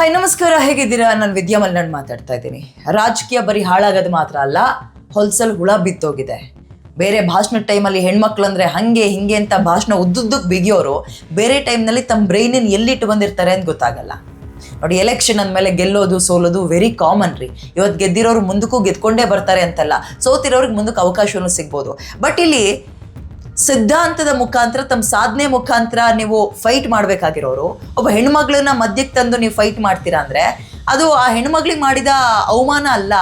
Hi, ನಮಸ್ಕಾರ. ಹೇಗಿದ್ದೀರಾ? ನಾನು ವಿದ್ಯಾ ಮಾತಾಡ್ತಾ ಇದ್ದೀನಿ. ರಾಜಕೀಯ ಬರೀ ಹಾಳಾಗೋದು ಮಾತ್ರ ಅಲ್ಲ, ಹೊಲ್ಸಲ್ ಹುಳ ಬಿತ್ತೋಗಿದೆ. ಬೇರೆ ಭಾಷಣ ಟೈಮಲ್ಲಿ ಹೆಣ್ಮಕ್ಳು ಅಂದರೆ ಹಂಗೆ ಹಿಂಗೆ ಅಂತ ಭಾಷಣ ಉದ್ದುದ್ದಕ್ಕೆ ಬಿಗಿಯೋರು ಬೇರೆ ಟೈಮ್ನಲ್ಲಿ ತಮ್ಮ ಬ್ರೈನಿನ ಎಲ್ಲಿಟ್ಟು ಬಂದಿರ್ತಾರೆ ಅಂತ ಗೊತ್ತಾಗಲ್ಲ. ನೋಡಿ, ಎಲೆಕ್ಷನ್ ಅಂದಮೇಲೆ ಗೆಲ್ಲೋದು, ಸೋಲೋದು ವೆರಿ ಕಾಮನ್ ರೀ. ಇವತ್ತು ಗೆದ್ದಿರೋರು ಮುಂದಕ್ಕೂ ಗೆದ್ಕೊಂಡೇ ಬರ್ತಾರೆ ಅಂತಲ್ಲ, ಸೋತಿರೋರಿಗೆ ಮುಂದಕ್ಕೆ ಅವಕಾಶವೂ ಸಿಗ್ಬೋದು. ಬಟ್ ಇಲ್ಲಿ ಸಿದ್ಧಾಂತದ ಮುಖಾಂತರ, ತಮ್ಮ ಸಾಧನೆ ಮುಖಾಂತರ ನೀವು ಫೈಟ್ ಮಾಡಬೇಕಾಗಿರೋರು, ಒಬ್ಬ ಹೆಣ್ಮಗಳನ್ನ ಮಧ್ಯಕ್ಕೆ ತಂದು ನೀವು ಫೈಟ್ ಮಾಡ್ತೀರಾ ಅಂದ್ರೆ, ಅದು ಆ ಹೆಣ್ಮಗಳಿಗೆ ಮಾಡಿದ ಅವಮಾನ ಅಲ್ಲ.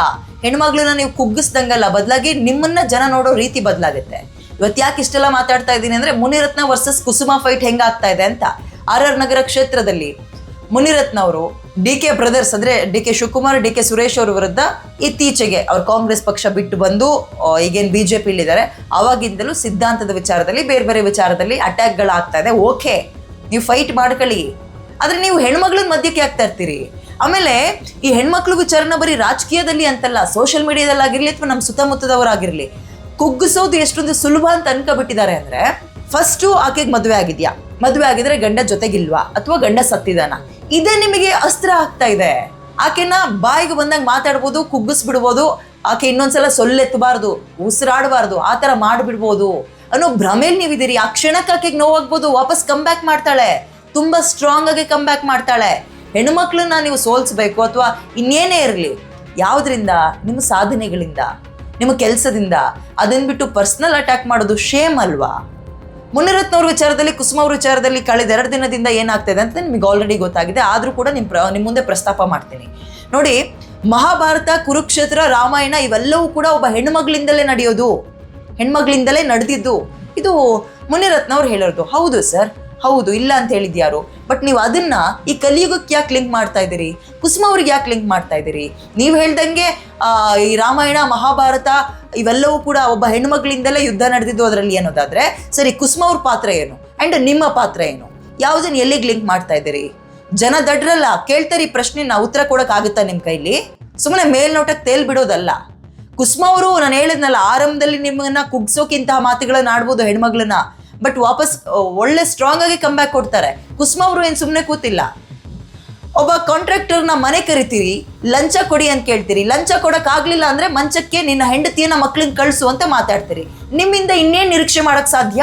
ಹೆಣ್ಮಗಳನ್ನ ನೀವು ಕುಗ್ಗಿಸ್ದಂಗಲ್ಲ, ಬದಲಾಗಿ ನಿಮ್ಮನ್ನ ಜನ ನೋಡೋ ರೀತಿ ಬದಲಾಗುತ್ತೆ. ಇವತ್ತು ಯಾಕೆ ಇಷ್ಟೆಲ್ಲ ಮಾತಾಡ್ತಾ ಇದ್ದೀನಿ ಅಂದ್ರೆ, ಮುನಿರತ್ನ ವರ್ಸಸ್ ಕುಸುಮ ಫೈಟ್ ಹೆಂಗಾಗ್ತಾ ಇದೆ ಅಂತ. ಆರ್ ಆರ್ ನಗರ ಕ್ಷೇತ್ರದಲ್ಲಿ ಮುನಿರತ್ನ ಅವರು ಡಿ ಕೆ ಬ್ರದರ್ಸ್ ಅಂದ್ರೆ D K Shivakumar, D K Suresh ಅವರ ವಿರುದ್ಧ ಇತ್ತೀಚೆಗೆ ಅವ್ರು ಕಾಂಗ್ರೆಸ್ ಪಕ್ಷ ಬಿಟ್ಟು ಬಂದು ಈಗೇನು ಬಿಜೆಪಿ ಇಲ್ಲಿದ್ದಾರೆ, ಅವಾಗಿಂದಲೂ ಸಿದ್ಧಾಂತದ ವಿಚಾರದಲ್ಲಿ, ಬೇರೆ ಬೇರೆ ವಿಚಾರದಲ್ಲಿ ಅಟ್ಯಾಕ್ಗಳಾಗ್ತಾ ಇದೆ. ಓಕೆ ನೀವು ಫೈಟ್ ಮಾಡ್ಕೊಳ್ಳಿ. ಆದ್ರೆ ನೀವು ಹೆಣ್ಮಗಳ ಮಧ್ಯಕ್ಕೆ ಆಗ್ತಾ ಇರ್ತೀರಿ ಆಮೇಲೆ ಈ ಹೆಣ್ಮಕ್ಳು ವಿಚಾರನ ಬರೀ ರಾಜಕೀಯದಲ್ಲಿ ಅಂತಲ್ಲ ಸೋಷಿಯಲ್ ಮೀಡಿಯಾದಲ್ಲಾಗಿರಲಿ ಅಥವಾ ನಮ್ಮ ಸುತ್ತಮುತ್ತದವರಾಗಿರಲಿ ಕುಗ್ಗಿಸೋದು ಎಷ್ಟೊಂದು ಸುಲಭ ಅಂತ ಅನ್ಕೊಬಿಟ್ಟಿದ್ದಾರೆ ಅಂದ್ರೆ ಫಸ್ಟು ಆಕೆಗೆ ಮದುವೆ ಆಗಿದ್ಯಾ? ಮದುವೆ ಆಗಿದ್ರೆ ಗಂಡ ಜೊತೆಗಿಲ್ವಾ? ಅಥವಾ ಗಂಡ ಸತ್ತಿದಾನ? ಇದೇ ನಿಮಗೆ ಅಸ್ತ್ರ ಆಗ್ತಾ ಇದೆ. ಆಕೆನ ಬಾಯಿಗೆ ಬಂದಂಗೆ ಮಾತಾಡ್ಬೋದು, ಕುಗ್ಗಿಸ್ಬಿಡ್ಬೋದು, ಆಕೆ ಇನ್ನೊಂದ್ಸಲ ಸೊಲ್ಲೆತ್ತಬಾರ್ದು, ಉಸಿರಾಡಬಾರ್ದು, ಆ ಥರ ಮಾಡಿಬಿಡ್ಬೋದು ಅನ್ನೋ ಭ್ರಮೇಲಿ ನೀವಿದ್ದೀರಿ. ಆ ಕ್ಷಣಕ್ಕೆ ಆಕೆಗೆ ನೋವಾಗ್ಬೋದು, ವಾಪಸ್ ಕಮ್ ಬ್ಯಾಕ್ ಮಾಡ್ತಾಳೆ. ತುಂಬ ಸ್ಟ್ರಾಂಗ್ ಆಗಿ ಕಮ್ ಬ್ಯಾಕ್ ಮಾಡ್ತಾಳೆ. ಹೆಣ್ಮಕ್ಳನ್ನ ನೀವು ಸೋಲ್ಸ್ಬೇಕು ಅಥವಾ ಇನ್ನೇನೇ ಇರಲಿ, ಯಾವುದರಿಂದ? ನಿಮ್ಮ ಸಾಧನೆಗಳಿಂದ, ನಿಮ್ಮ ಕೆಲಸದಿಂದ. ಅದನ್ನು ಬಿಟ್ಟು ಪರ್ಸ್ನಲ್ ಅಟ್ಯಾಕ್ ಮಾಡೋದು ಶೇಮ್ ಅಲ್ವಾ? ಮುನಿರತ್ನ ಅವ್ರ ವಿಚಾರದಲ್ಲಿ ಕುಸುಮ ಅವ್ರ ವಿಚಾರದಲ್ಲಿ ಕಳೆದ ಎರಡು ದಿನದಿಂದ ಏನಾಗ್ತಿದೆ ಅಂತ ನಿಮಗೆ ಆಲ್ರೆಡಿ ಗೊತ್ತಾಗಿದೆ. ಆದರೂ ಕೂಡ ನಿಮ್ಮ ಪ್ರ ನಿಮ್ಮ ಮುಂದೆ ಪ್ರಸ್ತಾಪ ಮಾಡ್ತೀನಿ. ನೋಡಿ, ಮಹಾಭಾರತ, ಕುರುಕ್ಷೇತ್ರ, ರಾಮಾಯಣ ಇವೆಲ್ಲವೂ ಕೂಡ ಒಬ್ಬ ಹೆಣ್ಮಗಳಿಂದಲೇ ನಡೆಯೋದು. ಹೆಣ್ಮಗಳಿಂದಲೇ ನಡೆದಿದ್ದು. ಇದು ಮುನಿರತ್ನ ಅವ್ರು ಹೇಳೋದು ಹೌದು ಸರ್. ಹೌದು, ಇಲ್ಲ ಅಂತ ಹೇಳಿದ್ಯಾರು? ಬಟ್ ನೀವು ಅದನ್ನ ಈ ಕಲಿಯುಗಕ್ಕೆ ಯಾಕೆ ಲಿಂಕ್ ಮಾಡ್ತಾ ಇದ್ದೀರಿ? ಕುಸುಮ ಅವ್ರಿಗೆ ಯಾಕೆ ಲಿಂಕ್ ಮಾಡ್ತಾ ಇದ್ದೀರಿ? ನೀವು ಹೇಳ್ದಂಗೆ ಈ ರಾಮಾಯಣ, ಮಹಾಭಾರತ ಇವೆಲ್ಲವೂ ಕೂಡ ಒಬ್ಬ ಹೆಣ್ಮಗಳಿಂದಲೇ ಯುದ್ಧ ನಡೆದಿದ್ದು ಅದರಲ್ಲಿ ಅನ್ನೋದಾದ್ರೆ, ಸರಿ, ಕುಸುಮ ಅವ್ರ ಪಾತ್ರ ಏನು? ಅಂಡ್ ನಿಮ್ಮ ಪಾತ್ರ ಏನು? ಯಾವುದನ್ನ ಎಲ್ಲಿಗೆ ಲಿಂಕ್ ಮಾಡ್ತಾ ಇದ್ದೀರಿ? ಜನ ದಡ್ರಲ್ಲ, ಕೇಳ್ತಾರೆ ಈ ಪ್ರಶ್ನೆ ಉತ್ತರ ಕೊಡೋಕ್ಕಾಗುತ್ತಾ ನಿಮ್ಮ ಕೈಲಿ? ಸುಮ್ಮನೆ ಮೇಲ್ನೋಟಕ್ಕೆ ತೇಲ್ ಬಿಡೋದಲ್ಲ. ಕುಸುಮ ಅವರು, ನಾನು ಹೇಳಿದ್ನಲ್ಲ, ಆರಂಭದಲ್ಲಿ ನಿಮ್ಮನ್ನ ಕುಗ್ಸೋಕ್ಕಿಂತಹ ಮಾತುಗಳನ್ನ ಆಡ್ಬೋದು ಹೆಣ್ಮಗಳನ್ನ. ಬಟ್ ವಾಪಸ್ ಒಳ್ಳೆ ಸ್ಟ್ರಾಂಗ್ ಆಗಿ ಕಮ್ ಬ್ಯಾಕ್ ಕೊಡ್ತಾರೆ. ಕುಸುಮ ಅವರು ಏನು ಸುಮ್ಮನೆ ಕೂತಿಲ್ಲ. ಒಬ್ಬ ಕಾಂಟ್ರಾಕ್ಟರ್ನ ಮನೆ ಕರಿತೀರಿ, ಲಂಚ ಕೊಡಿ ಅಂತ ಕೇಳ್ತೀರಿ. ಲಂಚ ಕೊಡಕ್ ಆಗ್ಲಿಲ್ಲ ಅಂದ್ರೆ ಮಂಚಕ್ಕೆ ನಿನ್ನ ಹೆಂಡತಿಯನ್ನ ಮಕ್ಳಿಗೆ ಕಳಿಸು ಅಂತ ಮಾತಾಡ್ತೀರಿ. ನಿಮ್ಮಿಂದ ಇನ್ನೇನು ನಿರೀಕ್ಷೆ ಮಾಡಕ್ ಸಾಧ್ಯ?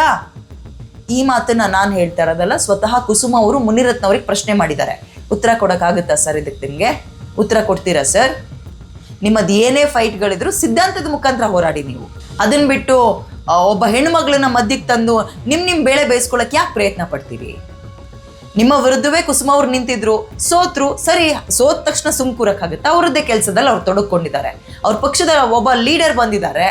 ಈ ಮಾತನ್ನ ನಾನು ಹೇಳ್ತಾ ಇರೋದಲ್ಲ, ಸ್ವತಃ ಕುಸುಮ ಅವರು ಮುನಿರತ್ನ ಅವ್ರಿಗೆ ಪ್ರಶ್ನೆ ಮಾಡಿದ್ದಾರೆ. ಉತ್ತರ ಕೊಡಕ್ಕಾಗುತ್ತಾ ಸರ್ ಇದಕ್ಕೆ ನಿಮಗೆ? ಉತ್ತರ ಕೊಡ್ತೀರಾ ಸರ್? ನಿಮ್ಮದು ಏನೇ ಫೈಟ್ಗಳಿದ್ರು ಸಿದ್ಧಾಂತದ ಮುಖಾಂತರ ಹೋರಾಡಿ ನೀವು. ಅದನ್ನ ಬಿಟ್ಟು ಒಬ್ಬ ಹೆಣ್ಮಗಳನ್ನ ಮಧ್ಯಕ್ಕೆ ತಂದು ನಿಮ್ ನಿಮ್ ಬೇಳೆ ಬೇಯಿಸ್ಕೊಳಕ್ ಯಾಕೆ ಪ್ರಯತ್ನ ಪಡ್ತೀರಿ? ನಿಮ್ಮ ವಿರುದ್ಧವೇ ಕುಸುಮ ಅವ್ರು ನಿಂತಿದ್ರು, ಸೋತ್ರು, ಸರಿ, ಸೋತ ತಕ್ಷಣ ಸುಮ್ ಕೂರಕ್ಕಾಗುತ್ತೆ? ಅವ್ರದ್ದೇ ಕೆಲಸದಲ್ಲಿ ಅವ್ರು ತೊಡಕೊಂಡಿದ್ದಾರೆ ಅವ್ರ ಪಕ್ಷದ ಒಬ್ಬ ಲೀಡರ್ ಬಂದಿದ್ದಾರೆ.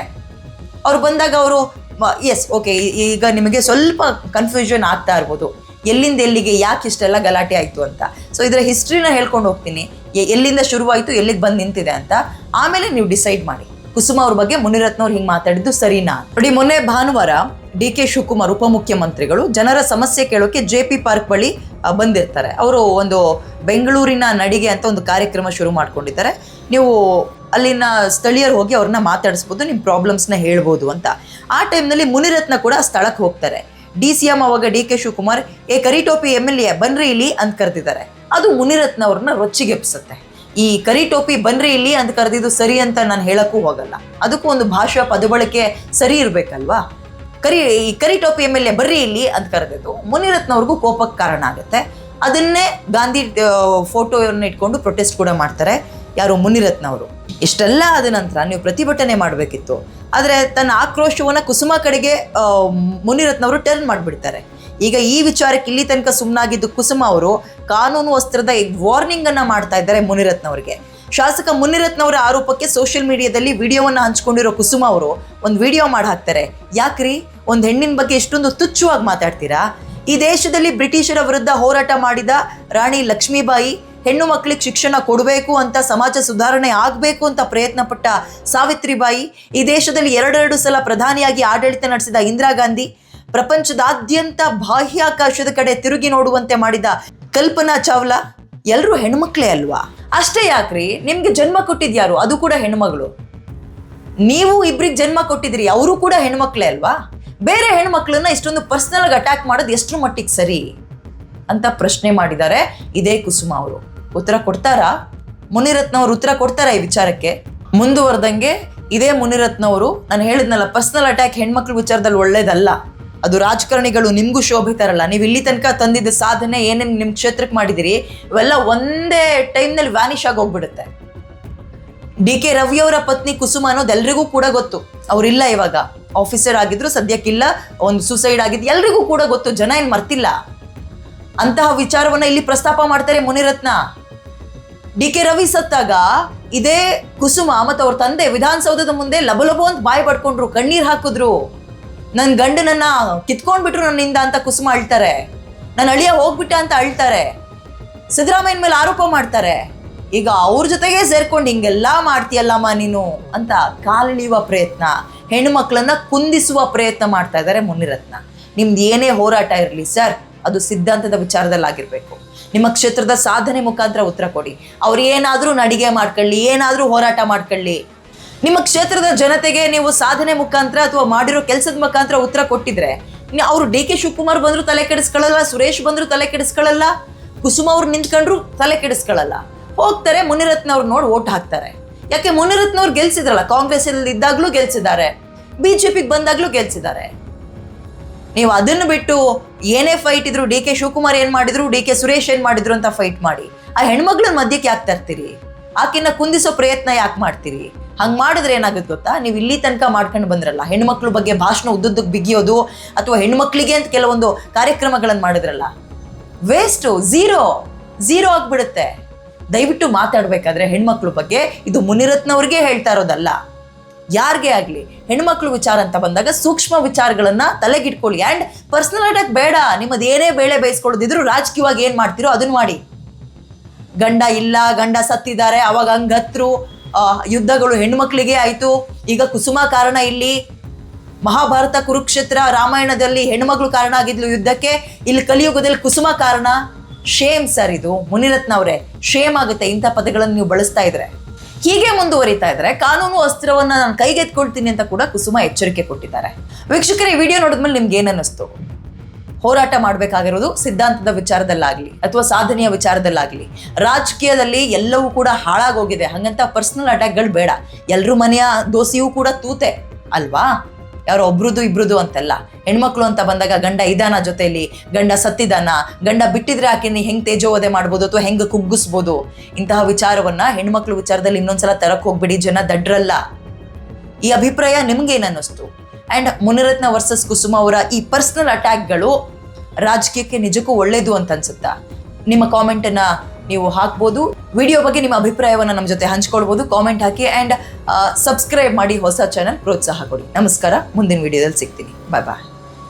ಅವ್ರು ಬಂದಾಗ ಅವರು ಎಸ್ ಓಕೆ ಈಗ ನಿಮಗೆ ಸ್ವಲ್ಪ ಕನ್ಫ್ಯೂಷನ್ ಆಗ್ತಾ ಇರ್ಬೋದು. ಎಲ್ಲಿಂದ ಎಲ್ಲಿಗೆ ಯಾಕೆ ಇಷ್ಟೆಲ್ಲ ಗಲಾಟೆ ಆಯಿತು ಅಂತ. ಸೊ ಇದರ ಹಿಸ್ಟ್ರಿನ ಹೇಳ್ಕೊಂಡು ಹೋಗ್ತೀನಿ. ಎಲ್ಲಿಂದ ಶುರುವಾಯಿತು, ಎಲ್ಲಿಗೆ ಬಂದು ನಿಂತಿದೆ ಅಂತ. ಆಮೇಲೆ ನೀವು ಡಿಸೈಡ್ ಮಾಡಿ. ಕುಸುಮ ಅವ್ರ ಬಗ್ಗೆ ಮುನಿರತ್ನ ಅವ್ರು ಹಿಂಗೆ ಮಾತಾಡಿದ್ದು ಸರಿನಾ ನೋಡಿ, ಮೊನ್ನೆ ಭಾನುವಾರ ಡಿ ಕೆ ಶಿವಕುಮಾರ್ ಉಪಮುಖ್ಯಮಂತ್ರಿಗಳು ಜನರ ಸಮಸ್ಯೆ ಕೇಳೋಕೆ ಜೆ ಪಿ ಪಾರ್ಕ್ ಬಳಿ ಬಂದಿರ್ತಾರೆ. ಅವರು ಒಂದು ಬೆಂಗಳೂರಿನ ನಡಿಗೆ ಅಂತ ಒಂದು ಕಾರ್ಯಕ್ರಮ ಶುರು ಮಾಡ್ಕೊಂಡಿದ್ದಾರೆ. ನೀವು ಅಲ್ಲಿನ ಸ್ಥಳೀಯರು ಹೋಗಿ ಅವ್ರನ್ನ ಮಾತಾಡಿಸ್ಬೋದು, ನಿಮ್ಮ ಪ್ರಾಬ್ಲಮ್ಸ್ನ ಹೇಳ್ಬೋದು ಅಂತ. ಆ ಟೈಮ್ನಲ್ಲಿ ಮುನಿರತ್ನ ಕೂಡ ಸ್ಥಳಕ್ಕೆ ಹೋಗ್ತಾರೆ. ಡಿ ಸಿ ಎಂ ಅವಾಗ ಡಿ ಕೆ ಶಿವಕುಮಾರ್, ಏ ಕರಿಟೋಪಿ ಎಂ ಎಲ್ ಎ, ಬನ್ರಿ ಇಲ್ಲಿ ಅಂತ ಕರೆದಿದ್ದಾರೆ. ಅದು ಮುನಿರತ್ನ ಅವ್ರನ್ನ ರೊಚ್ಚಿಗೆಪ್ಸುತ್ತೆ ಈ ಕರಿ ಟೋಪಿ ಬನ್ರಿ ಇಲ್ಲಿ ಅಂತ ಕರೆದಿದ್ದು ಸರಿ ಅಂತ ನಾನು ಹೇಳಕ್ಕೂ ಹೋಗಲ್ಲ. ಅದಕ್ಕೂ ಒಂದು ಭಾಷಾ ಪದಬಳಕೆ ಸರಿ ಇರಬೇಕಲ್ವಾ? ಕರಿ, ಈ ಕರಿ ಟೋಪಿ ಎ ಬರ್ರಿ ಇಲ್ಲಿ ಅಂತ ಕರೆದಿದ್ದು ಮುನಿರತ್ನವ್ರಿಗೂ ಕೋಪಕ್ಕೆ ಕಾರಣ ಆಗುತ್ತೆ. ಅದನ್ನೇ ಗಾಂಧಿ ಫೋಟೋವನ್ನು ಇಟ್ಕೊಂಡು ಪ್ರೊಟೆಸ್ಟ್ ಕೂಡ ಮಾಡ್ತಾರೆ ಯಾರು ಮುನಿರತ್ನ ಅವರು ಇಷ್ಟೆಲ್ಲ ಆದ ನಂತರ ನೀವು ಪ್ರತಿಭಟನೆ ಮಾಡಬೇಕಿತ್ತು. ಆದರೆ ತನ್ನ ಆಕ್ರೋಶವನ್ನು ಕುಸುಮ ಕಡೆಗೆ ಮುನಿರತ್ನವರು ಟರ್ನ್ ಮಾಡಿಬಿಡ್ತಾರೆ. ಈಗ ಈ ವಿಚಾರಕ್ಕೆ ಇಲ್ಲಿ ತನಕ ಸುಮ್ಮನಾಗಿದ್ದು ಕುಸುಮ ಅವರು ಕಾನೂನು ವಸ್ತ್ರದ ವಾರ್ನಿಂಗ್ ಅನ್ನ ಮಾಡ್ತಾ ಇದ್ದಾರೆ ಮುನಿರತ್ನವರಿಗೆ. ಶಾಸಕ ಮುನಿರತ್ನವರ ಆರೋಪಕ್ಕೆ ಸೋಷಿಯಲ್ ಮೀಡಿಯಾದಲ್ಲಿ ವಿಡಿಯೋವನ್ನು ಹಂಚ್ಕೊಂಡಿರೋ ಕುಸುಮ ಅವರು ಒಂದು ವಿಡಿಯೋ ಮಾಡಿ ಹಾಕ್ತಾರೆ. ಯಾಕ್ರಿ? ಒಂದು ಹೆಣ್ಣಿನ ಬಗ್ಗೆ ಎಷ್ಟೊಂದು ತುಚ್ಛವಾಗಿ ಮಾತಾಡ್ತೀರಾ? ಈ ದೇಶದಲ್ಲಿ ಬ್ರಿಟಿಷರ ವಿರುದ್ಧ ಹೋರಾಟ ಮಾಡಿದ ರಾಣಿ ಲಕ್ಷ್ಮೀಬಾಯಿ ಹೆಣ್ಣು ಮಕ್ಕಳಿಗೆ ಶಿಕ್ಷಣ ಕೊಡಬೇಕು ಅಂತ ಸಮಾಜ ಸುಧಾರಣೆ ಆಗಬೇಕು ಅಂತ ಪ್ರಯತ್ನ ಪಟ್ಟ ಸಾವಿತ್ರಿಬಾಯಿ ಈ ದೇಶದಲ್ಲಿ ಎರಡೆರಡು ಸಲ ಪ್ರಧಾನಿಯಾಗಿ ಆಡಳಿತ ನಡೆಸಿದ ಇಂದಿರಾ ಗಾಂಧಿ ಪ್ರಪಂಚದಾದ್ಯಂತ ಬಾಹ್ಯಾಕಾಶದ ಕಡೆ ತಿರುಗಿ ನೋಡುವಂತೆ ಮಾಡಿದ ಕಲ್ಪನಾ ಚಾವ್ಲಾ ಎಲ್ಲರೂ ಹೆಣ್ಮಕ್ಳೇ ಅಲ್ವಾ? ಅಷ್ಟೇ ಯಾಕ್ರಿ? ನಿಮ್ಗೆ ಜನ್ಮ ಕೊಟ್ಟಿದ್ಯಾರು ಅದು ಕೂಡ ಹೆಣ್ಮಗಳು ನೀವು ಇಬ್ರಿಗೆ ಜನ್ಮ ಕೊಟ್ಟಿದ್ರಿ, ಅವರು ಕೂಡ ಹೆಣ್ಮಕ್ಳೇ ಅಲ್ವಾ? ಬೇರೆ ಹೆಣ್ಮಕ್ಳನ್ನ ಇಷ್ಟೊಂದು ಪರ್ಸನಲ್ ಆಗಿ ಅಟ್ಯಾಕ್ ಮಾಡೋದು ಎಷ್ಟು ಮಟ್ಟಿಗೆ ಸರಿ? ಅಂತ ಪ್ರಶ್ನೆ ಮಾಡಿದ್ದಾರೆ ಇದೇ ಕುಸುಮ ಅವರು. ಉತ್ತರ ಕೊಡ್ತಾರಾ? ಮುನಿರತ್ನ ಅವರು ಉತ್ತರ ಕೊಡ್ತಾರಾ ಈ ವಿಚಾರಕ್ಕೆ? ಮುಂದುವರೆದಂಗೆ ಇದೇ ಮುನಿರತ್ನವರು, ನಾನು ಹೇಳಿದ್ನಲ್ಲ ಪರ್ಸನಲ್ ಅಟ್ಯಾಕ್ ಹೆಣ್ಮಕ್ಳ ವಿಚಾರದಲ್ಲಿ ಒಳ್ಳೇದಲ್ಲ. ಅದು ರಾಜಕಾರಣಿಗಳು ಶೋಭೆ ತರಲ್ಲ. ನೀವು ಇಲ್ಲಿ ತನಕ ತಂದಿದ್ದ ಸಾಧನೆ ಏನೇನು ನಿಮ್ಮ ಕ್ಷೇತ್ರಕ್ಕೆ ಮಾಡಿದಿರಿ, ಇವೆಲ್ಲ ಒಂದೇ ಟೈಮ್ನಲ್ಲಿ ವ್ಯಾನಿಶ್ ಆಗಿ ಹೋಗ್ಬಿಡುತ್ತೆ. ಡಿ ಕೆ ರವಿ ಅವರ ಪತ್ನಿ ಕುಸುಮ ಅನ್ನೋದು ಎಲ್ರಿಗೂ ಕೂಡ ಗೊತ್ತು. ಅವರಿಲ್ಲ ಇವಾಗ. ಆಫೀಸರ್ ಆಗಿದ್ರು ಸದ್ಯಕ್ಕಿಲ್ಲ, ಒಂದು ಸುಸೈಡ್ ಆಗಿದ್ದು ಎಲ್ರಿಗೂ ಕೂಡ ಗೊತ್ತು. ಜನ ಏನ್ ಮರ್ತಿಲ್ಲ. ಅಂತಹ ವಿಚಾರವನ್ನ ಇಲ್ಲಿ ಪ್ರಸ್ತಾಪ ಮಾಡ್ತಾರೆ ಮುನಿರತ್ನ. ಡಿ ಕೆ ರವಿ ಸತ್ತಾಗ ಇದೇ ಕುಸುಮ ಮತ್ತು ಅವ್ರ ತಂದೆ ವಿಧಾನಸೌಧದ ಮುಂದೆ ಲಬಲಬೋ ಅಂತ ಬಾಯಿ ಪಡ್ಕೊಂಡ್ರು, ಕಣ್ಣೀರ್ ಹಾಕಿದ್ರು. ನನ್ನ ಗಂಡನನ್ನ ಕಿತ್ಕೊಂಡ್ಬಿಟ್ರು ನನ್ನಿಂದ ಅಂತ ಕುಸುಮ ಅಳ್ತಾರೆ. ನನ್ನ ಅಳಿಯ ಹೋಗ್ಬಿಟ್ಟ ಅಂತ ಅಳ್ತಾರೆ. ಸಿದ್ದರಾಮಯ್ಯನ ಮೇಲೆ ಆರೋಪ ಮಾಡ್ತಾರೆ. ಈಗ ಅವ್ರ ಜೊತೆಗೆ ಸೇರ್ಕೊಂಡು ಹಿಂಗೆಲ್ಲ ಮಾಡ್ತೀಯಲ್ಲಮ್ಮ ನೀನು ಅಂತ ಕಾಲಿಳಿಯುವ ಪ್ರಯತ್ನ ಹೆಣ್ಣುಮಕ್ಕಳನ್ನ ಕುಂದಿಸುವ ಪ್ರಯತ್ನ ಮಾಡ್ತಾ ಇದ್ದಾರೆ ಮುನಿರತ್ನ. ನಿಮ್ದು ಏನೇ ಹೋರಾಟ ಇರಲಿ ಸರ್, ಅದು ಸಿದ್ಧಾಂತದ ವಿಚಾರದಲ್ಲಾಗಿರ್ಬೇಕು. ನಿಮ್ಮ ಕ್ಷೇತ್ರದ ಸಾಧನೆ ಮುಖಾಂತರ ಉತ್ತರ ಕೊಡಿ. ಅವ್ರು ಏನಾದರೂ ನಡಿಗೆ ಮಾಡ್ಕೊಳ್ಳಿ, ಏನಾದರೂ ಹೋರಾಟ ಮಾಡ್ಕೊಳ್ಳಿ. ನಿಮ್ಮ ಕ್ಷೇತ್ರದ ಜನತೆಗೆ ನೀವು ಸಾಧನೆ ಮುಖಾಂತರ ಅಥವಾ ಮಾಡಿರೋ ಕೆಲಸದ ಮುಖಾಂತರ ಉತ್ತರ ಕೊಟ್ಟಿದ್ರೆ ಅವರು ಡಿ ಕೆ ಶಿವಕುಮಾರ್ ಬಂದ್ರು ತಲೆ ಕೆಡಿಸ್ಕೊಳ್ಳಲ್ಲ, ಸುರೇಶ್ ಬಂದ್ರು ತಲೆ ಕೆಡಿಸ್ಕೊಳ್ಳಲ್ಲ, ಕುಸುಮ ಅವ್ರು ನಿಂತ್ಕೊಂಡ್ರು ತಲೆ ಕೆಡಿಸ್ಕೊಳ್ಳಲ್ಲ. ಹೋಗ್ತಾರೆ ಮುನಿರತ್ನ ಅವ್ರು ನೋಡಿ ಓಟ್ ಹಾಕ್ತಾರೆ. ಯಾಕೆ ಮುನಿರತ್ನ ಅವ್ರು ಗೆಲ್ಸಿದ್ರಲ್ಲ ಕಾಂಗ್ರೆಸ್ ಇದ್ದಾಗ್ಲೂ ಗೆಲ್ಸಿದ್ದಾರೆ, ಬಿಜೆಪಿಗೆ ಬಂದಾಗ್ಲೂ ಗೆಲ್ಸಿದ್ದಾರೆ. ನೀವು ಅದನ್ನು ಬಿಟ್ಟು ಏನೇ ಫೈಟ್ ಇದ್ರು ಡಿ ಕೆ ಶಿವಕುಮಾರ್ ಏನ್ ಮಾಡಿದ್ರು, ಡಿ ಕೆ ಸುರೇಶ್ ಏನ್ ಮಾಡಿದ್ರು ಅಂತ ಫೈಟ್ ಮಾಡಿ, ಆ ಹೆಣ್ಮಕ್ಳನ್ನ ಮಧ್ಯಕ್ಕೆ ಯಾಕೆ ತರ್ತೀರಿ? ಆಕಿನ ಕುಂದಿಸೋ ಪ್ರಯತ್ನ ಯಾಕೆ ಮಾಡ್ತೀರಿ? ಹಂಗ್ ಮಾಡಿದ್ರೆ ಏನಾಗುತ್ತೆ ಗೊತ್ತಾ? ನೀವು ಇಲ್ಲಿ ತನಕ ಮಾಡ್ಕೊಂಡು ಬಂದ್ರಲ್ಲ, ಹೆಣ್ಮಕ್ಳ ಬಗ್ಗೆ ಭಾಷಣ ಉದ್ದುದ್ದಕ್ಕೆ ಬಿಗಿಯೋದು ಅಥವಾ ಹೆಣ್ಮಕ್ಳಿಗೆ ಅಂತ ಕೆಲವೊಂದು ಕಾರ್ಯಕ್ರಮಗಳನ್ನು ಮಾಡಿದ್ರಲ್ಲ ವೇಸ್ಟು ಝೀರೋ ಝೀರೋ ಆಗಿಬಿಡುತ್ತೆ. ದಯವಿಟ್ಟು ಮಾತಾಡಬೇಕಾದ್ರೆ ಹೆಣ್ಮಕ್ಳ ಬಗ್ಗೆ ಇದು ಮುನಿರತ್ನವ್ರಿಗೆ ಹೇಳ್ತಾ ಇರೋದಲ್ಲ. ಯಾರಿಗೆ ಆಗಲಿ? ಹೆಣ್ಮಕ್ಳು ವಿಚಾರ ಅಂತ ಬಂದಾಗ ಸೂಕ್ಷ್ಮ ವಿಚಾರಗಳನ್ನ ತಲೆಗಿಟ್ಕೊಳ್ಳಿ. ಆ್ಯಂಡ್ ಪರ್ಸನಲ್ ಅಟ್ಯಾಕ್ ಬೇಡ ನಿಮ್ಮದು ಏನೇ ಬೇಳೆ ಬೇಯಿಸ್ಕೊಳ್ಳೋದಿದ್ರು ರಾಜಕೀಯವಾಗಿ ಏನು ಮಾಡ್ತೀರೋ ಅದನ್ನು ಮಾಡಿ. ಗಂಡ ಇಲ್ಲ, ಗಂಡ ಸತ್ತಿದ್ದಾರೆ, ಅವಾಗ ಹಂಗತ್ರು ಯುದ್ಧಗಳು ಹೆಣ್ಮಕ್ಳಿಗೆ ಆಯಿತು. ಈಗ ಕುಸುಮ ಕಾರಣ ಇಲ್ಲಿ. ಮಹಾಭಾರತ ಕುರುಕ್ಷೇತ್ರ ರಾಮಾಯಣದಲ್ಲಿ ಹೆಣ್ಮಗಳು ಕಾರಣ ಆಗಿದ್ಲು ಯುದ್ಧಕ್ಕೆ. ಇಲ್ಲಿ ಕಲಿಯುಗದಲ್ಲಿ ಕುಸುಮ ಕಾರಣ. ಶೇಮ್ ಸರ್ ಇದು, ಮುನಿರತ್ನ ಅವರೇ. ಶೇಮ್ ಆಗುತ್ತೆ, ಇಂಥ ಪದಗಳನ್ನು ನೀವು ಬಳಸ್ತಾ ಇದ್ರೆ. ಹೀಗೆ ಮುಂದುವರಿತಾ ಇದ್ರೆ ಕಾನೂನು ಅಸ್ತ್ರವನ್ನು ನಾನು ಕೈಗೆತ್ಕೊಳ್ತೀನಿ ಅಂತ ಕೂಡ ಕುಸುಮ ಎಚ್ಚರಿಕೆ ಕೊಟ್ಟಿದ್ದಾರೆ. ವೀಕ್ಷಕರ, ಈ ವಿಡಿಯೋ ನೋಡಿದ್ಮೇಲೆ ನಿಮ್ಗೆ ಏನನ್ನಿಸ್ತು ಹೋರಾಟ ಮಾಡಬೇಕಾಗಿರೋದು ಸಿದ್ಧಾಂತದ ವಿಚಾರದಲ್ಲಾಗ್ಲಿ ಅಥವಾ ಸಾಧನೆಯ ವಿಚಾರದಲ್ಲಾಗ್ಲಿ. ರಾಜಕೀಯದಲ್ಲಿ ಎಲ್ಲವೂ ಕೂಡ ಹಾಳಾಗೋಗಿದೆ. ಹಾಗಂತ ಪರ್ಸನಲ್ ಅಟ್ಯಾಕ್ಗಳು ಬೇಡ. ಎಲ್ಲರೂ ಮನೆಯ ದೋಸೆಯೂ ಕೂಡ ತೂತೆ. ಅಲ್ವಾ? ಯಾರೋ ಒಬ್ರದ್ದು ಇಬ್ರದ್ದು ಅಂತೆಲ್ಲ. ಹೆಣ್ಮಕ್ಳು ಅಂತ ಬಂದಾಗ ಗಂಡ ಇದಾನ ಜೊತೆಯಲ್ಲಿ ಗಂಡ ಸತ್ತಿದಾನ? ಗಂಡ ಬಿಟ್ಟಿದ್ರೆ ಆಕೆನ ಹೆಂಗ್ ತೇಜೋವಧೆ ಮಾಡ್ಬೋದು ಅಥವಾ ಹೆಂಗ್ ಕುಗ್ಗಿಸ್ಬೋದು? ಇಂತಹ ವಿಚಾರವನ್ನ ಹೆಣ್ಮಕ್ಳು ವಿಚಾರದಲ್ಲಿ ಇನ್ನೊಂದ್ಸಲ ತರಕ್ ಹೋಗ್ಬಿಡಿ. ಜನ ದಡ್ರಲ್ಲ. ಈ ಅಭಿಪ್ರಾಯ ನಿಮ್ಗೇನನ್ನಿಸ್ತು ಅಂಡ್ ಮುನಿರತ್ನ ವರ್ಸಸ್ ಕುಸುಮ ಅವರ ಈ ಪರ್ಸನಲ್ ಅಟ್ಯಾಕ್ಗಳು ರಾಜಕೀಯಕ್ಕೆ ನಿಜಕ್ಕೂ ಒಳ್ಳೇದು ಅಂತ ಅನ್ಸುತ್ತಾ? ನಿಮ್ಮ ಕಾಮೆಂಟನ್ನ ನೀವು ಹಾಕ್ಬೋದು. ವಿಡಿಯೋ ಬಗ್ಗೆ ನಿಮ್ಮ ಅಭಿಪ್ರಾಯವನ್ನು ನಮ್ಮ ಜೊತೆ ಹಂಚ್ಕೊಳ್ಬೋದು. ಕಾಮೆಂಟ್ ಹಾಕಿ ಅಂಡ್ ಸಬ್ಸ್ಕ್ರೈಬ್ ಮಾಡಿ ಹೊಸ ಚಾನಲ್ ಪ್ರೋತ್ಸಾಹ ಕೊಡಿ. ನಮಸ್ಕಾರ. ಮುಂದಿನ ವಿಡಿಯೋದಲ್ಲಿ ಸಿಗ್ತೀನಿ. ಬಾಯ್ ಬಾಯ್